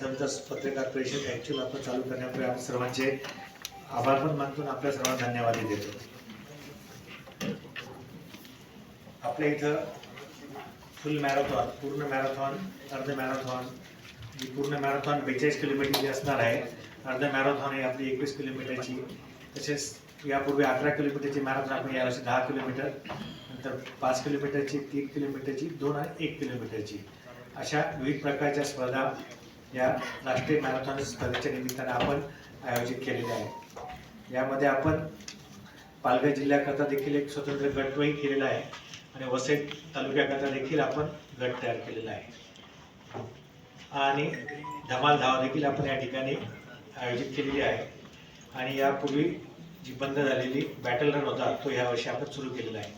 प्रथम पत्रकार परिषद ॲक्च्युअल आपण चालू करण्यापूर्वी आपण सर्वांचे आभार पण मानतो आणि आपल्या सर्वांना धन्यवाद देतो. आपल्या इथं फुल मॅरेथॉन पूर्ण मॅरेथॉन अर्ध मॅरेथॉन ही पूर्ण मॅरेथॉन बेचाळीस किलोमीटरची असणार आहे अर्ध मॅरेथॉन आहे आपली एकवीस किलोमीटरची तसेच यापूर्वी अकरा किलोमीटरची मॅरेथॉन आपण यावर्षी दहा किलोमीटर नंतर पाच किलोमीटरची तीन किलोमीटरची दोन आणि एक किलोमीटरची अशा विविध प्रकारच्या स्पर्धा या राष्ट्रीय मॅरेथॉन स्पर्धेच्या निमित्तानं आपण आयोजित केलेले आहे. यामध्ये आपण पालघर जिल्ह्याकरता देखील एक स्वतंत्र गटही केलेला आहे आणि वसई तालुक्याकरता देखील आपण गट तयार केलेला आहे. आणि धमाल धाव देखील आपण या ठिकाणी आयोजित केलेली आहे. आणि यापूर्वी जी बंद झालेली बॅटल रन होता तो यावर्षी आपण सुरू केलेला आहे.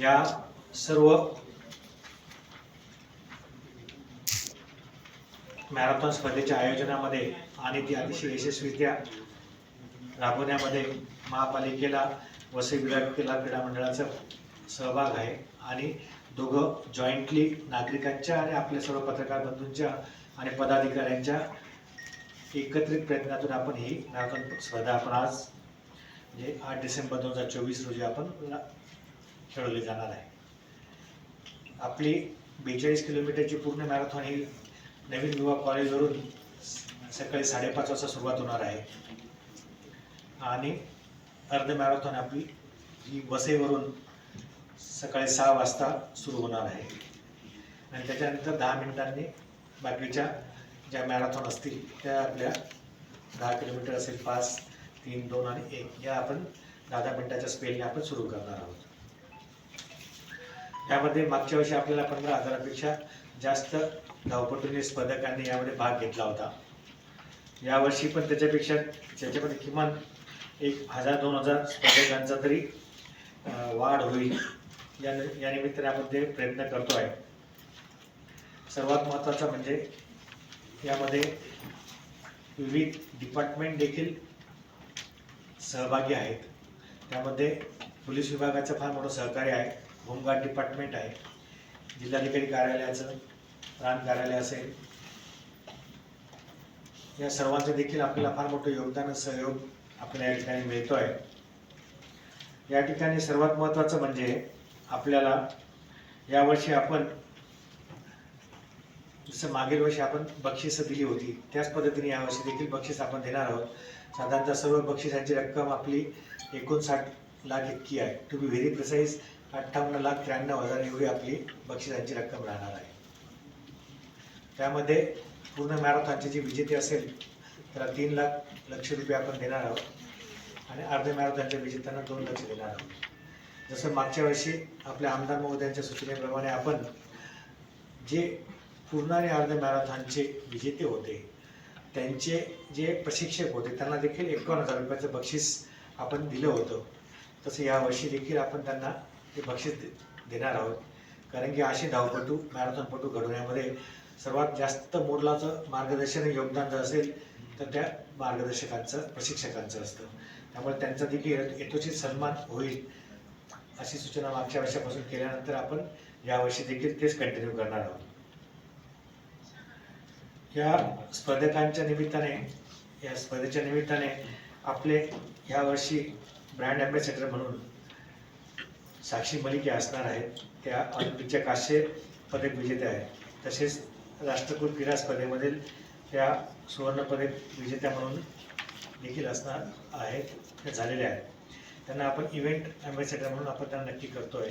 या सर्व मॅरेथॉन स्पर्धेच्या आयोजनामध्ये आणि ती अतिशय यशस्वीरित्या राबवण्यामध्ये महापालिकेला वसई विभाग क्रीडा क्रीडा मंडळाचा सहभाग आहे. आणि दोघं जॉईंटली नागरिकांच्या आणि आपल्या सर्व पत्रकार बंधूंच्या आणि पदाधिकाऱ्यांच्या एकत्रित प्रयत्नातून आपण ही मॅरेथॉन स्पर्धा आपण आज म्हणजे आठ डिसेंबर दोन हजार चोवीस रोजी आपण खेळवली जाणार आहे. आपली बेचाळीस किलोमीटरची पूर्ण मॅरेथॉन ही नवीन युवा कॉलेजवरून स- सकाळी साडेपाच वाजता सुरुवात होणार आहे. आणि अर्ध मॅरेथॉन आपली ही वसईवरून सकाळी सहा वाजता सुरू होणार आहे. आणि त्याच्यानंतर दहा मिनिटांनी बाकीच्या ज्या मॅरेथॉन असतील त्या आपल्या दहा किलोमीटर असेल पाच तीन दोन आणि एक या आपण दहा दहा मिनिटाच्या स्पेलने आपण सुरू करणार आहोत. यामध्ये मागच्या वर्षी आपल्याला पंधरा हजारापेक्षा जास्त धावपटूंनी स्पर्धकांनी यामध्ये भाग घेतला होता. यावर्षी पण त्याच्यापेक्षा त्याच्यामध्ये किमान एक हजार दोन हजार स्पर्धकांचा तरी वाढ होईल. या या निमित्ताने आपण प्रयत्न करतो आहे सर्वात महत्त्वाचा म्हणजे यामध्ये विविध डिपार्टमेंट देखील सहभागी आहेत. त्यामध्ये पोलीस विभागाचं फार मोठं सहकार्य आहे. होमगार्ड डिपार्टमेंट आहे. जिल्हाधिकारी कार्यालयाचं प्रांत कार्यालय असेल. या सर्वांचं देखील आपल्याला फार मोठं योगदान सहयोग आपल्याला या ठिकाणी मिळतो आहे या ठिकाणी सर्वात महत्त्वाचं म्हणजे आपल्याला यावर्षी आपण जसं मागील वर्षी आपण बक्षिसं दिली होती त्याच पद्धतीने यावर्षी देखील बक्षीस आपण देणार आहोत. साधारणतः सर्व बक्षिसांची रक्कम आपली एकोणसाठ लाख इतकी आहे. टू बी व्हेरी प्रिसाईज अठ्ठावन्न लाख त्र्याण्णव हजार एवढी आपली बक्षिसांची रक्कम राहणार आहे. त्यामध्ये पूर्ण मॅरेथॉनची जी विजेते असेल त्याला तीन लाख लक्ष रुपये आपण देणार आहोत. आणि अर्ध्या मॅरेथॉनच्या विजेत्यांना दोन लक्ष देणार आहोत. जसं मागच्या वर्षी आपल्या आमदार महोदयांच्या सूचनेप्रमाणे आपण जे पूर्ण आणि अर्ध मॅरेथॉनचे विजेते होते त्यांचे जे प्रशिक्षक होते त्यांना देखील एकावन्न हजार रुपयाचं बक्षीस आपण दिलं होतं. तसं यावर्षी देखील आपण त्यांना ते बक्षीस दे- देणार आहोत. कारण की असे धावपटू मॅरेथॉनपटू घडवण्यामध्ये सर्वात जास्त मोलाचं मार्गदर्शन योगदान जर असेल तर त्या मार्गदर्शकांचं प्रशिक्षकांचं असतं. त्यामुळे त्यांचा देखील यथोचित सन्मान होईल अशी सूचना मागच्या वर्षापासून केल्यानंतर आपण यावर्षी देखील तेच कंटिन्यू करणार आहोत. या स्पर्धकांच्या निमित्ताने या स्पर्धेच्या निमित्ताने आपले यावर्षी ब्रँड अँबॅसेडर म्हणून साक्षी मलिक या असणार आहेत. त्या ऑलिम्पिकच्या काश्य पदक विजेत्या आहेत. तसेच राष्ट्रकुल क्रीडा स्पर्धेमधील त्या सुवर्णपदक विजेत्या म्हणून देखील असणार आहेत त्या झालेल्या आहेत. त्यांना आपण इव्हेंट अँबॅसेडर म्हणून आपण त्यांना नक्की करतोय.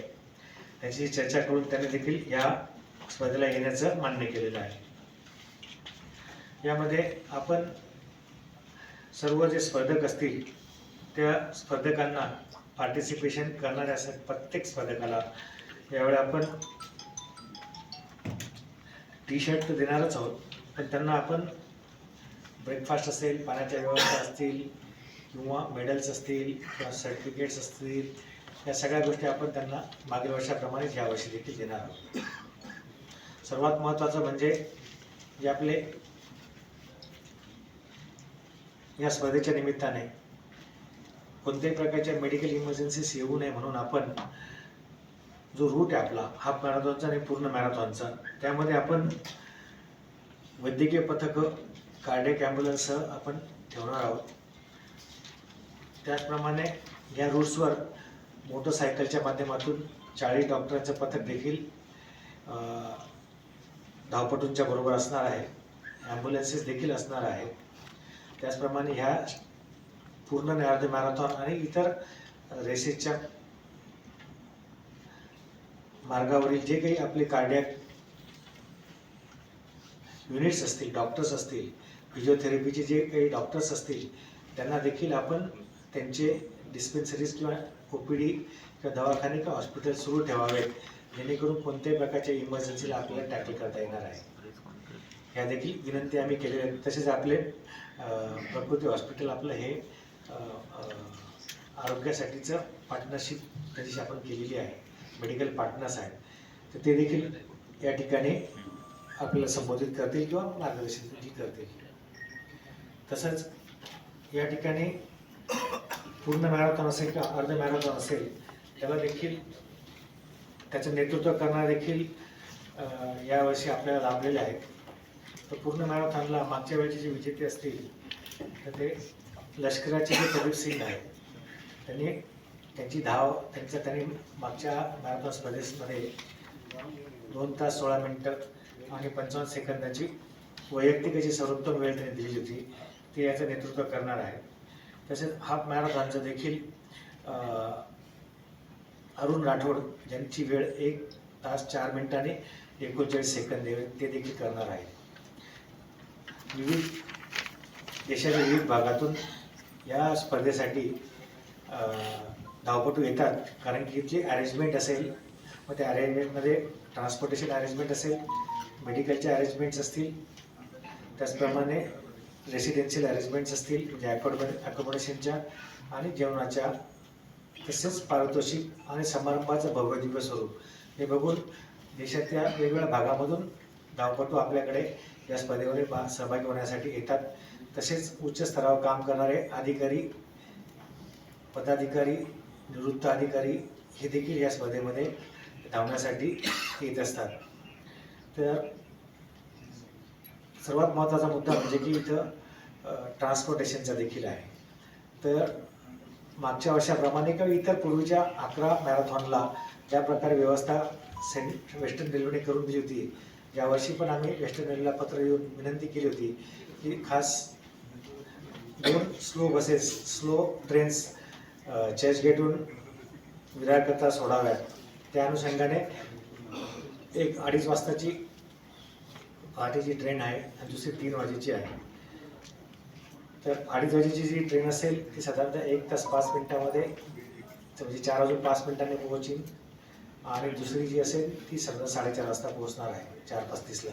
त्याची चर्चा करून त्यांनी देखील या स्पर्धेला येण्याचं मान्य केलेलं आहे. यामध्ये आपण सर्व जे स्पर्धक असतील त्या स्पर्धकांना पार्टिसिपेशन करणाऱ्या प्रत्येक स्पर्धकाला यावेळी आपण टी शर्ट तर देणारच आहोत. पण त्यांना आपण ब्रेकफास्ट असेल पाण्याच्या व्यवस्था असतील किंवा मेडल्स असतील किंवा सर्टिफिकेट्स असतील या सगळ्या गोष्टी आपण त्यांना मागील वर्षाप्रमाणेच यावर्षी देखील देणार आहोत. सर्वात महत्त्वाचं म्हणजे जे आपले या स्पर्धेच्या निमित्ताने कोणत्याही प्रकारच्या मेडिकल इमर्जन्सीस येऊ नये म्हणून आपण जो रूट आहे आपला हाफ मॅरेथॉनचा आणि पूर्ण मॅरेथॉनचा. त्यामध्ये आपण वैद्यकीय पथकं कार्डियक ॲम्ब्युलन्ससह आपण ठेवणार आहोत. त्याचप्रमाणे या रूट्सवर मोटरसायकलच्या माध्यमातून चाळीस डॉक्टरांचं पथक देखील धावपटूंच्या बरोबर असणार आहे. ॲम्ब्युलन्सेस देखील असणार आहे त्याचप्रमाणे ह्या पूर्ण अर्ध मॅरेथॉन आणि इतर रेसेसच्या मार्गावरील जे काही आपले कार्डियक युनिट्स असतील डॉक्टर्स असतील फिजिओथेरपीचे जे काही डॉक्टर्स असतील त्यांना देखील आपण त्यांचे डिस्पेन्सरीज किंवा ओ पी डी किंवा दवाखाने किंवा हॉस्पिटल सुरू ठेवावेत जेणेकरून कोणत्याही प्रकारच्या इमर्जन्सीला आपल्याला टॅकल करता येणार आहे. ह्या देखील विनंती आम्ही केलेल्या आहेत. तसेच आपले प्रकृती हॉस्पिटल आपलं हे आरोग्यासाठीचं पार्टनरशिप त्याच्याशी आपण केलेली आहे. मेडिकल पार्टनर्स आहेत तर ते देखील या ठिकाणी आपल्याला संबोधित करतील किंवा मार्गदर्शन देखील करतील. तसंच या ठिकाणी पूर्ण मॅरेथॉन असेल किंवा अर्ध मॅरेथॉन असेल त्याला देखील त्याचं नेतृत्व करणारे देखील यावर्षी आपल्याला लाभलेले आहेत. तर पूर्ण मॅरेथॉनला मागच्या वेळेचे जे विजेते असतील तर ते लष्कराचे जे प्रदीप सिंग आहेत त्यांनी त्यांची धाव त्यांच्या त्यांनी मागच्या मॅरेथॉन स्पर्धेमध्ये दोन तास सोळा मिनटं आणि पंचावन्न सेकंदाची वैयक्तिक अशी सर्वोत्तम वेळ त्यांनी दिलेली होती ते याचं नेतृत्व करणार आहे. तसेच हाफ मॅरेथॉनचं देखील अरुण राठोड यांची वेळ एक तास चार मिनिटांनी एकोणचाळीस सेकंद ते देखील करणार आहे. विविध देशाच्या विविध भागातून या स्पर्धेसाठी धावपटू येतात. कारण की इथली अरेंजमेंट असेल मग त्या अरेंजमेंटमध्ये ट्रान्सपोर्टेशन अरेंजमेंट असेल मेडिकलचे अरेंजमेंट्स असतील त्याचप्रमाणे रेसिडेन्शियल अरेंजमेंट्स असतील म्हणजे अकोमोडे अकोमोडेशनच्या आणि जेवणाच्या तसेच पारितोषिक आणि समारंभाचं भव्य दिव्य स्वरूप. हे बघून देशातल्या वेगवेगळ्या भागामधून धावपटू आपल्याकडे या स्पर्धेमध्ये भा- सहभागी होण्यासाठी येतात. तसेच उच्च स्तरावर काम करणारे अधिकारी पदाधिकारी निवृत्त अधिकारी हे देखील या स्पर्धेमध्ये धावण्यासाठी येत असतात. तर सर्वात महत्त्वाचा मुद्दा म्हणजे की इथं ट्रान्सपोर्टेशनचा देखील आहे. तर मागच्या वर्षाप्रमाणे किंवा इतर पूर्वीच्या अकरा मॅरेथॉनला ज्या प्रकारे व्यवस्था सेंट वेस्टर्न रेल्वेने करून दिली होती यावर्षी पण आम्ही वेस्टर्न रेल्वेला पत्र येऊन विनंती केली होती की खास दोन स्लो बसेस स्लो ट्रेन्स चर्चगेटहून विरारकथा सोडाव्यात. त्या अनुषंगाने एक अडीच वाजताची पहाटेची ट्रेन आहे आणि दुसरी तीन वाजेची आहे. तर अडीच वाजेची जी ट्रेन असेल ती साधारणतः एक तास पाच मिनिटामध्ये म्हणजे चार वाजून पाच मिनिटांनी पोहोचीन. आणि दुसरी जी असेल ती साधारण साडेचार वाजता पोहोचणार आहे चार पस्तीसला.